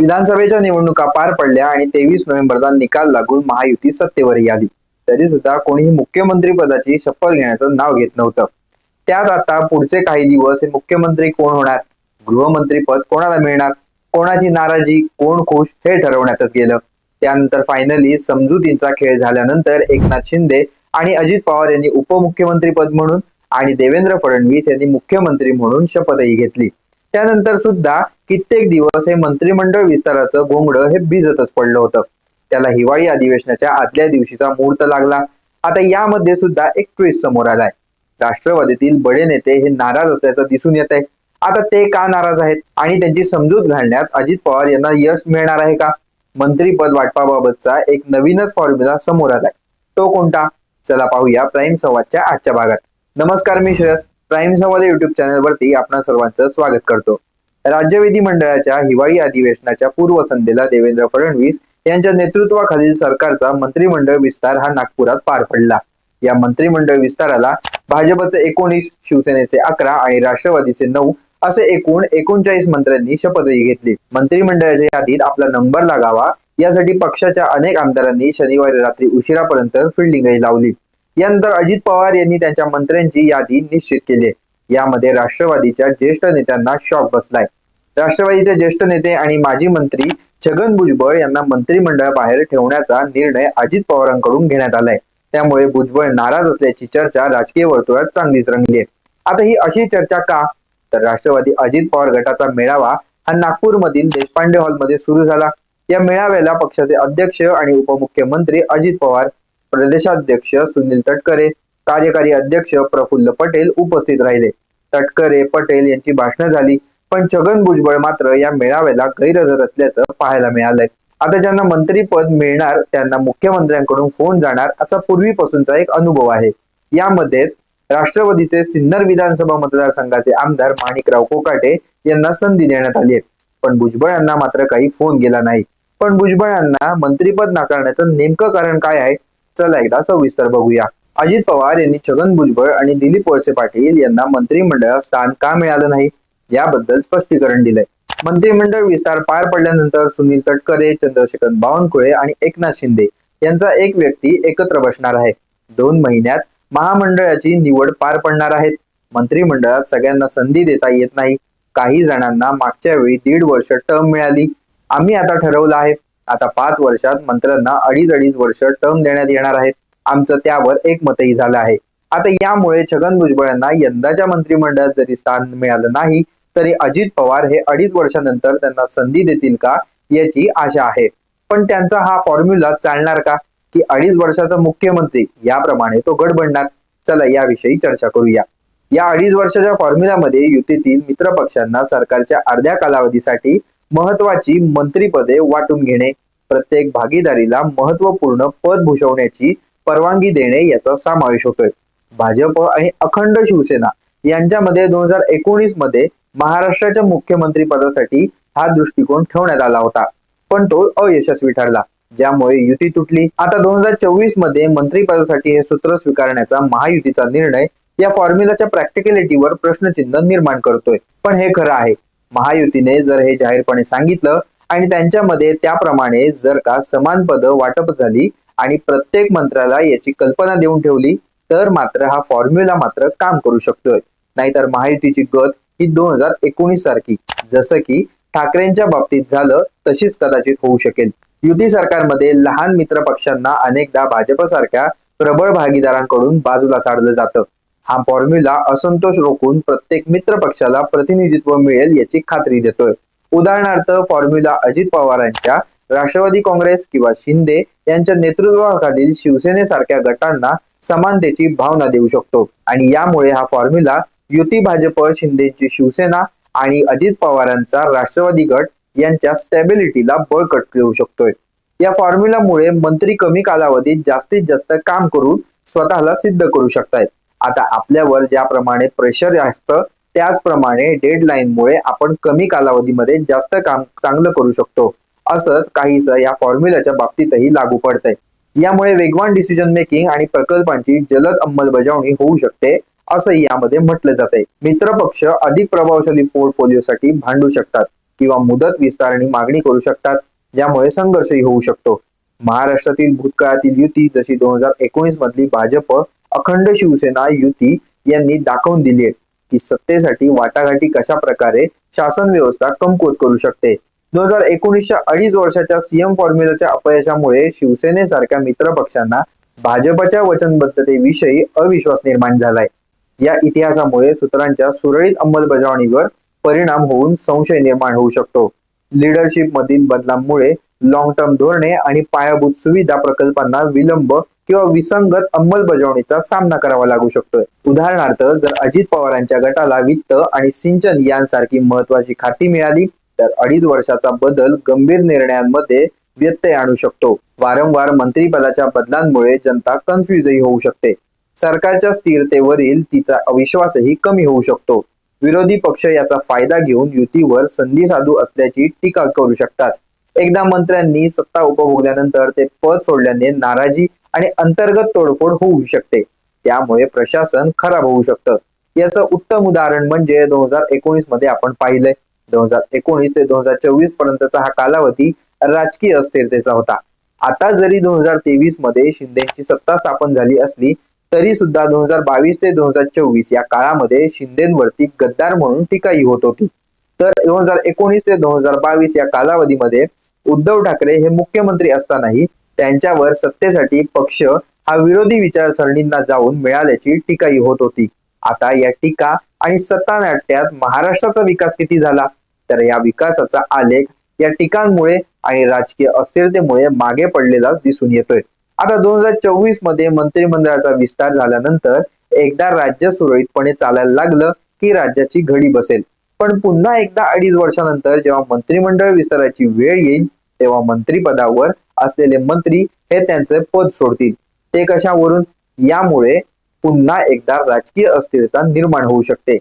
विधानसभेच्या निवडणुका पार पडल्या आणि तेवीस नोव्हेंबरला निकाल लागून महायुती सत्तेवरही आली तरी सुद्धा कोणीही मुख्यमंत्री पदाची शपथ घेण्याचं नाव घेत नव्हतं. त्यात आता पुढचे काही दिवस हे मुख्यमंत्री कोण होणार? गृहमंत्री पद कोणाला मिळणार? कोणाची नाराजी कोण खुश हे ठरवण्यातच गेलं. त्यानंतर फायनली समजुतींचा खेळ झाल्यानंतर एकनाथ शिंदे आणि अजित पवार यांनी उपमुख्यमंत्री पद म्हणून आणि देवेंद्र फडणवीस यांनी मुख्यमंत्री म्हणून शपथही घेतली. त्यानंतर सुद्धा कित्येक दिवस हे मंत्रिमंडळ विस्ताराचं घोंगडं हे भिजतच पडलं होतं. त्याला हिवाळी अधिवेशनाच्या आदल्या दिवशीचा मुहूर्त लागला. आता यामध्ये सुद्धा एक ट्विस्ट समोर आलाय. राष्ट्रवादीतील बडे नेते हे नाराज असल्याचं दिसून येत आहे आता ते का नाराज आहेत? आणि त्यांची समजूत घालण्यात अजित पवार यांना यश मिळणार आहे का? मंत्रीपद वाटपाबाबतचा एक नवीनच फॉर्म्युला समोर आलाय. तो कोणता? चला पाहूया प्राईम संवादच्या आजच्या भागात. नमस्कार मी श्रेयस. प्राईम संवाद युट्यूब चॅनलवरती आपणा सर्वांचं स्वागत करतो. राज्य विधिमंडळाच्या हिवाळी अधिवेशनाच्या पूर्वसंध्येला देवेंद्र फडणवीस यांच्या नेतृत्वाखालील सरकारचा मंत्रिमंडळ विस्तार हा नागपुरात पार पडला. या मंत्रिमंडळ विस्ताराला भाजपचे एकोणीस शिवसेनेचे अकरा आणि राष्ट्रवादीचे नऊ असे एकूण एकोणचाळीस मंत्र्यांनी शपथही घेतली. मंत्रिमंडळाच्या यादीत आपला नंबर लागावा यासाठी पक्षाच्या अनेक आमदारांनी शनिवारी रात्री उशिरापर्यंत फिल्डिंगही लावली. यानंतर अजित पवार यांनी त्यांच्या मंत्र्यांची यादी निश्चित केली. यामध्ये राष्ट्रवादीच्या ज्येष्ठ नेत्यांना शॉक बसलाय. राष्ट्रवादीचे ज्येष्ठ नेते आणि माजी मंत्री छगन भुजबळ यांना मंत्रिमंडळाबाहेर ठेवण्याचा निर्णय अजित पवारांकडून घेण्यात आलाय. त्यामुळे भुजबळ नाराज असल्याची चर्चा राजकीय वर्तुळात चांगलीच रंगली आहे. आता ही अशी चर्चा का? तर राष्ट्रवादी अजित पवार गटाचा मेळावा हा नागपूरमधील देशपांडे हॉलमध्ये सुरू झाला. या मेळाव्याला पक्षाचे अध्यक्ष आणि उपमुख्यमंत्री अजित पवार प्रदेशाध्यक्ष सुनील तटकरे कार्यकारी अध्यक्ष प्रफुल्ल पटेल उपस्थित राहिले. तटकरे पटेल यांची भाषणं झाली. पण छगन भुजबळ मात्र या मेळाव्याला गैरहजर असल्याचं पाहायला मिळालंय. आता ज्यांना मंत्रीपद मिळणार त्यांना मुख्यमंत्र्यांकडून फोन जाणार असा पूर्वीपासूनचा एक अनुभव आहे. यामध्येच राष्ट्रवादीचे सिन्नर विधानसभा मतदारसंघाचे आमदार माणिकराव कोकाटे यांना संधी देण्यात आली आहे. पण भुजबळ यांना मात्र काही फोन गेला नाही. पण भुजबळ यांना मंत्रीपद नाकारण्याचं नेमकं कारण काय आहे? चला एकदा सविस्तर बघूया. अजित पवार यांनी छगन भुजबळ आणि दिलीप वळसे पाटील यांना मंत्रिमंडळात स्थान का मिळालं नाही? याबद्दल स्पष्टीकरण दिलंय. मंत्रिमंडळ विस्तार पार पडल्यानंतर सुनील तटकरे चंद्रशेखर बावनकुळे आणि एकनाथ शिंदे यांचा एक व्यक्ती एकत्र बसणार आहे. दोन महिन्यात महामंडळाची निवड पार पडणार आहेत मंत्रिमंडळात सगळ्यांना संधी देता येत नाही. काही जणांना मागच्या वेळी दीड वर्ष टर्म मिळाली. आम्ही आता ठरवलं आहे. आता पाच वर्षात मंत्र्यांना अडीच अडीच वर्ष टर्म देण्यात येणार आहे. आमचं त्यावर एक मतही झालं आहे. आता यामुळे छगन भुजबळ यांना यंदाच्या मंत्रिमंडळात जरी स्थान मिळालं नाही तरी अजित पवार हे अडीच वर्षानंतर त्यांना संधी देतील का याची आशा आहे. पण त्यांचा हा फॉर्म्युला चालणार का? की अडीच वर्षाचा मुख्यमंत्री याप्रमाणे तो गड बनणार? चला याविषयी चर्चा करूया. या अडीच वर्षाच्या फॉर्म्युलामध्ये युतीतील मित्र पक्षांना सरकारच्या अर्ध्या कालावधीसाठी महत्वाची मंत्रीपदे वाटून घेणे प्रत्येक भागीदारीला महत्त्वपूर्ण पद भूषवण्याची परवानगी देणे याचा समावेश होतोय. भाजप आणि अखंड शिवसेना यांच्यामध्ये दोन हजार एकोणीसमध्ये महाराष्ट्राच्या मुख्यमंत्री पदासाठी हा दृष्टिकोन ठेवण्यात आला होता. पण तो अयशस्वी ठरला. ज्यामुळे युती तुटली. आता दोन हजार चोवीसमध्ये मंत्रीपदासाठी हे सूत्र स्वीकारण्याचा महायुतीचा निर्णय या फॉर्म्युलाच्या प्रॅक्टिकलिटीवर प्रश्नचिन्ह निर्माण करतोय. पण हे खरं आहे. महायुतीने जर हे जाहीरपणे सांगितलं आणि त्यांच्यामध्ये त्याप्रमाणे जर का समान पद वाटप झाली आणि प्रत्येक मंत्र्याला याची कल्पना देऊन ठेवली तर मात्र हा फॉर्म्युला मात्र काम करू शकतोय. नाहीतर महायुतीची गत ही दोन हजार एकोणीस सारखी. जसं की ठाकरेंच्या बाबतीत झालं तशीच कदाचित होऊ शकेल. युती सरकारमध्ये लहान मित्र पक्षांना अनेकदा भाजपसारख्या प्रबळ भागीदारांकडून बाजूला साडलं जातं. हा फॉर्म्युला असंतोष रोखून प्रत्येक मित्र पक्षाला प्रतिनिधित्व मिळेल याची खात्री देतोय. उदाहरणार्थ फॉर्म्युला अजित पवारांच्या राष्ट्रवादी काँग्रेस किंवा शिंदे यांच्या नेतृत्वाखालील शिवसेनेसारख्या गटांना समानतेची भावना देऊ शकतो. आणि यामुळे हा फॉर्म्युला युती भाजप शिंदेची शिवसेना आणि अजित पवारांचा राष्ट्रवादी गट यांच्या स्टॅबिलिटीला बळकट येऊ शकतोय. या फॉर्म्युलामुळे मंत्री कमी कालावधीत जास्तीत जास्त काम करून स्वतःला सिद्ध करू शकतायत. आता आपल्यावर ज्याप्रमाणे प्रेशर असतं त्याचप्रमाणे डेडलाईनमुळे आपण कमी कालावधीमध्ये जास्त काम चांगलं करू शकतो. असंच काहीस या फॉर्म्युलाच्या बाबतीतही लागू पडतंय. यामुळे वेगवान डिसिजन मेकिंग आणि प्रकल्पांची जलद अंमलबजावणी होऊ शकते असंही यामध्ये म्हटलं जाते मित्रपक्ष अधिक प्रभावशाली पोर्टफोलिओसाठी भांडू शकतात किंवा मुदत विस्तारणी मागणी करू शकतात ज्यामुळे संघर्षही होऊ शकतो. महाराष्ट्रातील भूतकाळातील युती जशी दोन हजार एकोणीस मधली भाजप अखंड शिवसेना युती यांनी दाखवून दिली आहे की सत्तेसाठी वाटाघाटी कशा प्रकारे शासन व्यवस्था कमकुवत करू शकते. दोन हजार एकोणीसच्या अडीच वर्षाच्या सीएम फॉर्म्युलाच्या अपयशामुळे शिवसेनेसारख्या मित्रपक्षांना भाजपच्या वचनबद्धतेविषयी अविश्वास निर्माण झालाय. या इतिहासामुळे सूत्रांच्या सुरळीत अंमलबजावणीवर परिणाम होऊन संशय निर्माण होऊ शकतो. लिडरशिप मधील बदलांमुळे लॉंग टर्म धोरणे आणि पायाभूत सुविधा प्रकल्पांना विलंब किंवा विसंगत अंमलबजावणीचा सामना करावा लागू शकतोय. उदाहरणार्थ जर अजित पवारांच्या गटाला वित्त आणि सिंचन यांसारखी महत्वाची खाती मिळाली तर अडीच वर्षाचा बदल गंभीर निर्णयांमध्ये व्यत्यय आणू शकतो. वारंवार मंत्रिपदाच्या बदलांमुळे जनता कन्फ्युजही होऊ शकते. सरकारच्या स्थिरतेवरील तिचा अविश्वासही कमी होऊ शकतो. विरोधी पक्ष याचा फायदा घेऊन युतीवर संधी साधू असल्याची टीका करू शकतात. एकदा मंत्र्यांनी सत्ता उपभोगल्यानंतर ते पद सोडल्याने नाराजी आणि अंतर्गत तोडफोड होऊ शकते. त्यामुळे प्रशासन खराब होऊ शकतं. याचं उत्तम उदाहरण म्हणजे दोन हजार एकोणीसमध्ये आपण पाहिलंय. दोन हजार एकोणीस ते दोन हजार चोवीस पर्यंतचा हा कालावधी राजकीय अस्थिरतेचा होता. आता जरी दोन हजार तेवीसमध्ये शिंदेची सत्ता स्थापन झाली असली तरी सुद्धा दोन हजार बावीस ते दोन हजार चोवीस या काळामध्ये शिंदेवरती गद्दार म्हणून टीकाही होत होती. तर दोन हजार एकोणीस ते दोन हजार बावीस या कालावधीमध्ये उद्धव ठाकरे हे मुख्यमंत्री असतानाही त्यांच्यावर सत्तेसाठी पक्ष हा विरोधी विचारसरणींना जाऊन मिळाल्याची टीकाही होत होती. आता या टीका आणि सत्ता नाट्यात महाराष्ट्राचा विकास किती झाला? तर या विकासाचा आलेख या टीकांमुळे आणि राजकीय अस्थिरतेमुळे मागे पडलेलाच दिसून येतोय. आता दोन हजार चोवीसमध्ये मंत्रिमंडळाचा विस्तार झाल्यानंतर एकदा राज्य सुरळीतपणे चालायला लागलं की राज्याची घडी बसेल. पण पुन्हा एकदा अडीच वर्षानंतर जेव्हा मंत्रिमंडळ विस्ताराची वेळ येईल तेव्हा मंत्रिपदावर असलेले मंत्री हे त्यांचे पद सोडतील. ते कशावरून? यामुळे पुन्हा एकदा राजकीय अस्थिरता निर्माण होऊ शकते.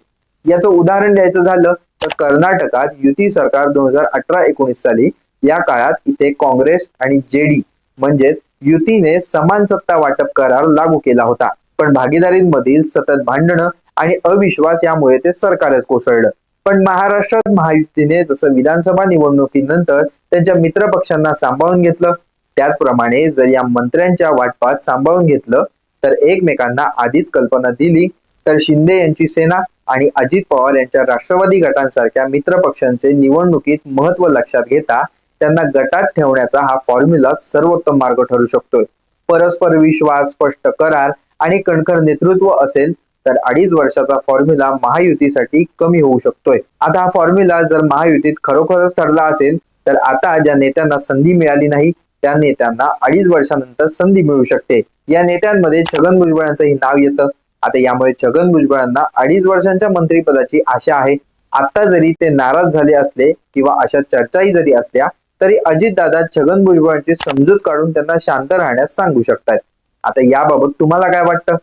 याचं उदाहरण द्यायचं झालं तर कर्नाटकात युती सरकार दोन हजार अठरा एकोणीस साली या काळात इथे काँग्रेस आणि जेडी म्हणजेच युतीने समान सत्ता वाटप करार लागू केला होता. पण भागीदारींमधील सतत भांडणं आणि अविश्वास यामुळे ते सरकारच कोसळलं. पण महाराष्ट्रात महायुतीने जसं विधानसभा निवडणुकीनंतर त्यांच्या मित्रपक्षांना सांभाळून घेतलं त्याचप्रमाणे जर या मंत्र्यांच्या वाटपात सांभाळून घेतलं तर एकमेकांना आधीच कल्पना दिली तर शिंदे यांची सेना आणि अजित पवार यांच्या राष्ट्रवादी गटांसारख्या मित्रपक्षांचे निवडणुकीत महत्त्व लक्षात घेता त्यांना गटात ठेवण्याचा हा फॉर्म्युला सर्वोत्तम मार्ग ठरू शकतोय. परस्पर विश्वास स्पष्ट करार आणि कणखर नेतृत्व असेल तर अडीच वर्षाचा फॉर्म्युला महायुतीसाठी कमी होऊ शकतोय. आता हा फॉर्म्युला जर महायुतीत खरोखरच ठरला असेल तर आता ज्या नेत्यांना संधी मिळाली नाही त्या नेत्यांना अडीच वर्षानंतर संधी मिळू शकते. या नेत्यांमध्ये छगन भुजबळांचंही नाव येतं. आता यामुळे छगन भुजबळांना अडीच वर्षांच्या मंत्रिपदाची आशा आहे. आता जरी ते नाराज झाले असले किंवा अशा चर्चाही जरी असल्या तरी अजितदादा छगन भुजबळांची समजूत काढून त्यांना शांत राहण्यास सांगू शकतात आता याबाबत तुम्हाला काय वाटतं?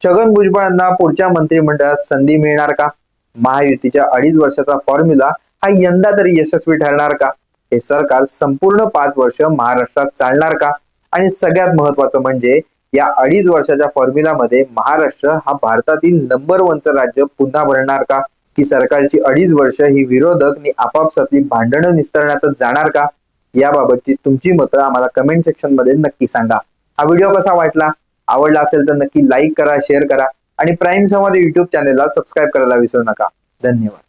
छगन भुजबळांना पुढच्या मंत्रिमंडळात संधी मिळणार का? महायुतीच्या अडीच वर्षाचा फॉर्म्युला हा यंदा तरी यशस्वी ठरणार का? हे सरकार संपूर्ण पाच वर्ष महाराष्ट्रात चालणार का? आणि सगळ्यात महत्वाचं म्हणजे या अडीच वर्षाच्या फॉर्म्युलामध्ये महाराष्ट्र हा भारतातील नंबर वनचं राज्य पुन्हा भरणार का? की सरकारची अडीच वर्ष ही विरोधक आणि आपापसातली भांडणं निस्तरण्यातच जाणार का? याबाबतची तुमची मतं आम्हाला कमेंट सेक्शनमध्ये नक्की सांगा. हा व्हिडिओ कसा वाटला? आवडला असेल तर नक्की लाईक करा शेअर करा आणि प्राईम संवाद युट्यूब चॅनेलला सबस्क्राईब करायला विसरू नका. धन्यवाद.